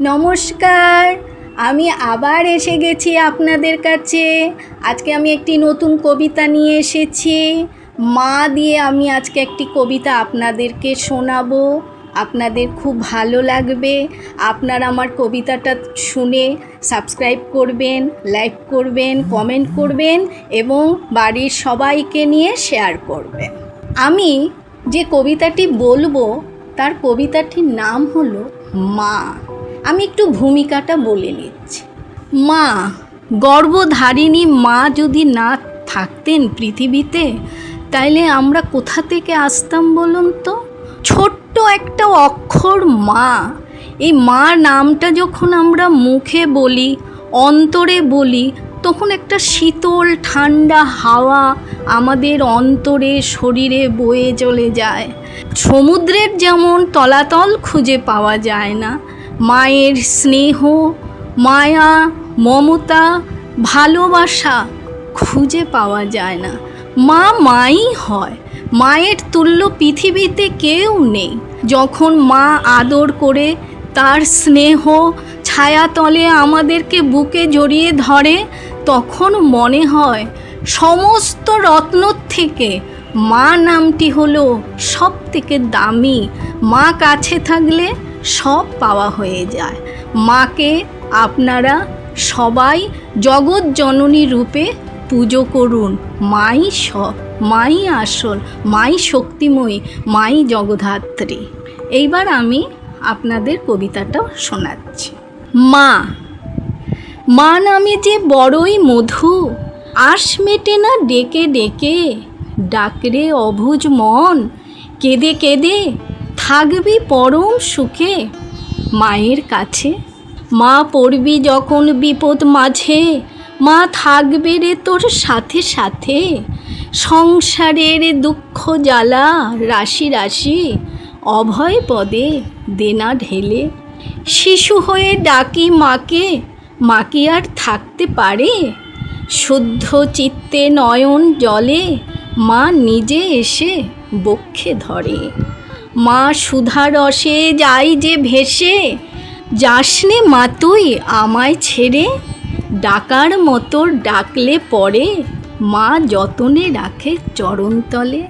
নমস্কার, আমি আবার এসে গেছি আপনাদের কাছে। আজকে আমি একটি নতুন কবিতা নিয়ে এসেছি। মা দিয়ে আমি আজকে একটি কবিতা আপনাদেরকে শোনাবো। আপনাদের খুব ভালো লাগবে। আপনারা আমার কবিতাটা শুনে সাবস্ক্রাইব করবেন লাইক করবেন কমেন্ট করবেন এবং বাড়ির সবাইকে নিয়ে শেয়ার করবেন। আমি যে কবিতাটি বলব, তার কবিতাটির নাম হলো মা। আমি একটু ভূমিকাটা বলে নিচ্ছি। মা, গর্ভধারিণী মা যদি না থাকতেন পৃথিবীতে, তাইলে আমরা কোথা থেকে আসতাম বলুন তো? ছোট্ট একটা অক্ষর মা। এই মা নামটা যখন আমরা মুখে বলি, অন্তরে বলি, তখন একটা শীতল, ঠান্ডা হাওয়া আমাদের অন্তরে শরীরে বয়ে চলে যায়। সমুদ্রের যেমন তলাতল খুঁজে পাওয়া যায় না মায়ের স্নেহ, মায়া, মমতা, ভালোবাসা খুঁজে পাওয়া যায় না। মা মাই হয়। মায়ের তুল্য পৃথিবীতে কেউ নেই। যখন মা আদর করে, তার স্নেহ ছায়াতলে আমাদেরকে বুকে জড়িয়ে ধরে, তখন মনে হয় সমস্ত রত্ন থেকে মা নামটি হলো সব থেকে দামি। মা কাছে থাকলে সব পাওয়া হয়ে যায়। মাকে আপনারা সবাই জগৎ জননী রূপে পুজো করুন। মাই সব মাই আসল, মাই শক্তিময়ী, মাই জগধাত্রী এইবার আমি আপনাদের কবিতাটা শোনাচ্ছি। মা মা নামে যে বড়ই মধু, আশ মেটে না ডেকে ডেকে, ডাকরে অভুজ মন, কেঁদে কেঁদে থাকবি পরম সুখে। মায়ের কাছে, মা পড়বি যখন বিপদ মাঝে। মা থাকবে রে তোর সাথে সাথে। সংসারের দুঃখ জ্বালা রাশি রাশি, অভয় পদে দেনা ঢেলে। শিশু হয়ে ডাকি মাকে মা কি আর থাকতে পারে? শুদ্ধ চিত্তে নয়ন জলে, মা নিজে এসে বক্ষে ধরে। মা সুধা রসে যাই যে ভেসে, যাসনে মা তুই আমায় ছেড়ে। ডাকার মতো ডাকলে পরে, মা যতনে রাখে চরণতলে